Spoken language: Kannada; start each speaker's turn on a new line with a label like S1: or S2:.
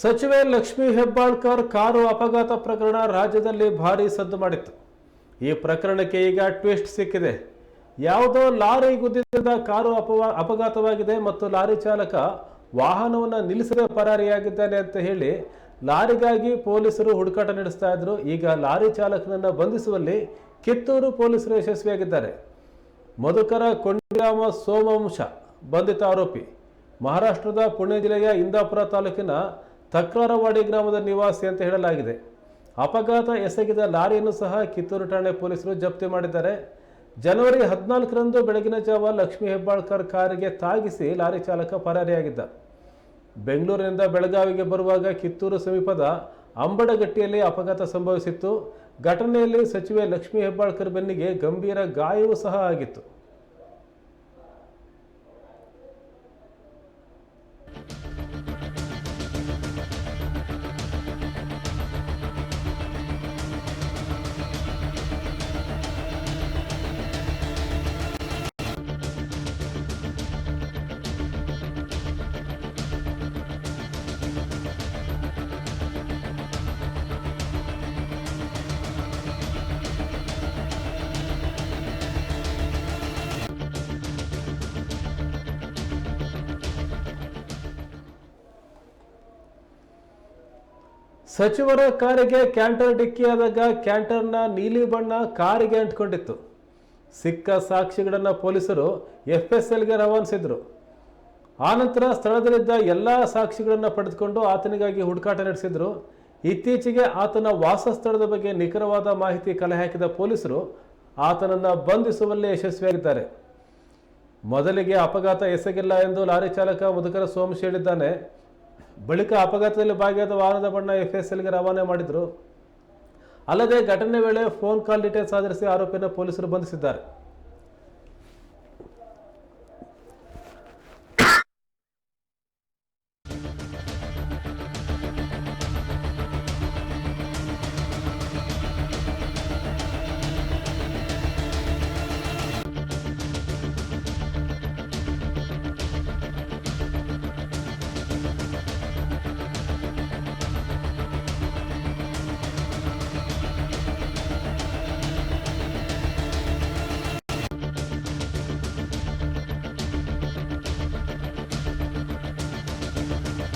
S1: ಸಚಿವೆ ಲಕ್ಷ್ಮೀ ಹೆಬ್ಬಾಳ್ಕರ್ ಕಾರು ಅಪಘಾತ ಪ್ರಕರಣ ರಾಜ್ಯದಲ್ಲಿ ಭಾರೀ ಸದ್ದು ಮಾಡಿತ್ತು. ಈ ಪ್ರಕರಣಕ್ಕೆ ಈಗ ಟ್ವಿಸ್ಟ್ ಸಿಕ್ಕಿದೆ. ಯಾವುದೋ ಲಾರಿ ಗುದ್ದಿದ ಕಾರು ಅಪವಾ ಅಪಘಾತವಾಗಿದೆ ಮತ್ತು ಲಾರಿ ಚಾಲಕ ವಾಹನವನ್ನು ನಿಲ್ಲಿಸದೆ ಪರಾರಿಯಾಗಿದ್ದಾನೆ ಅಂತ ಹೇಳಿ ಲಾರಿಗಾಗಿ ಪೊಲೀಸರು ಹುಡುಕಾಟ ನಡೆಸ್ತಾ ಇದ್ರು. ಈಗ ಲಾರಿ ಚಾಲಕನನ್ನು ಬಂಧಿಸುವಲ್ಲಿ ಕಿತ್ತೂರು ಪೊಲೀಸರು ಯಶಸ್ವಿಯಾಗಿದ್ದಾರೆ. ಮಧುಕರ ಕೊಂಡಿರಾಮ ಸೋಮವಂಶ ಬಂಧಿತ ಆರೋಪಿ. ಮಹಾರಾಷ್ಟ್ರದ ಪುಣೆ ಜಿಲ್ಲೆಯ ಇಂದಾಪುರ ತಾಲೂಕಿನ ತಕ್ರಾರವಾಡಿ ಗ್ರಾಮದ ನಿವಾಸಿ ಅಂತ ಹೇಳಲಾಗಿದೆ. ಅಪಘಾತ ಎಸಗಿದ ಲಾರಿಯನ್ನು ಸಹ ಕಿತ್ತೂರು ಠಾಣೆ ಪೊಲೀಸರು ಜಪ್ತಿ ಮಾಡಿದ್ದಾರೆ. ಜನವರಿ ಹದಿನಾಲ್ಕರಂದು ಬೆಳಗಿನ ಜಾವ ಲಕ್ಷ್ಮೀ ಹೆಬ್ಬಾಳ್ಕರ್ ಕಾರಿಗೆ ತಾಗಿಸಿ ಲಾರಿ ಚಾಲಕ ಪರಾರಿಯಾಗಿದ್ದ. ಬೆಂಗಳೂರಿನಿಂದ ಬೆಳಗಾವಿಗೆ ಬರುವಾಗ ಕಿತ್ತೂರು ಸಮೀಪದ ಅಂಬಡಗಟ್ಟಿಯಲ್ಲಿ ಅಪಘಾತ ಸಂಭವಿಸಿತ್ತು. ಘಟನೆಯಲ್ಲಿ ಸಚಿವೆ ಲಕ್ಷ್ಮೀ ಹೆಬ್ಬಾಳ್ಕರ್ ಬೆನ್ನಿಗೆ ಗಂಭೀರ ಗಾಯವೂ ಸಹ ಆಗಿತ್ತು. ಸಚಿವರ ಕಾರಿಗೆ ಕ್ಯಾಂಟರ್ ಡಿಕ್ಕಿಯಾದಾಗ ಕ್ಯಾಂಟರ್ನ ನೀಲಿ ಬಣ್ಣ ಕಾರಿಗೆ ಅಂಟಿಕೊಂಡಿತ್ತು. ಸಿಕ್ಕ ಸಾಕ್ಷಿಗಳನ್ನು ಪೊಲೀಸರು ಎಫ್ ಎಸ್ ಎಲ್ಗೆ ರವಾನಿಸಿದ್ರು ಆನಂತರ ಸ್ಥಳದಲ್ಲಿದ್ದ ಎಲ್ಲ ಸಾಕ್ಷಿಗಳನ್ನು ಪಡೆದುಕೊಂಡು ಆತನಿಗಾಗಿ ಹುಡುಕಾಟ ನಡೆಸಿದ್ರು. ಇತ್ತೀಚೆಗೆ ಆತನ ವಾಸಸ್ಥಳದ ಬಗ್ಗೆ ನಿಖರವಾದ ಮಾಹಿತಿ ಕಲೆ ಹಾಕಿದ ಪೊಲೀಸರು ಆತನನ್ನು ಬಂಧಿಸುವಲ್ಲಿ ಯಶಸ್ವಿಯಾಗಿದ್ದಾರೆ. ಮೊದಲಿಗೆ ಅಪಘಾತ ಎಸಗಿಲ್ಲ ಎಂದು ಲಾರಿ ಚಾಲಕ ಮುದುಕರ ಸೋಮಶ್ ಹೇಳಿದ್ದಾನೆ. ಬಳಿಕ ಅಪಘಾತದಲ್ಲಿ ಭಾಗಿಯಾದ ವಾಹನದ ಬಣ್ಣ ಎಫ್ಎಸ್ಎಲ್ಗೆ ಎಸ್ ಎಲ್ಗೆ ರವಾನೆ ಮಾಡಿದ್ರು. ಅಲ್ಲದೆ ಘಟನೆ ವೇಳೆ ಫೋನ್ ಕಾಲ್ ಡೀಟೇಲ್ಸ್ ಆಧರಿಸಿ ಆರೋಪಿಯನ್ನು ಪೊಲೀಸರು ಬಂಧಿಸಿದ್ದಾರೆ.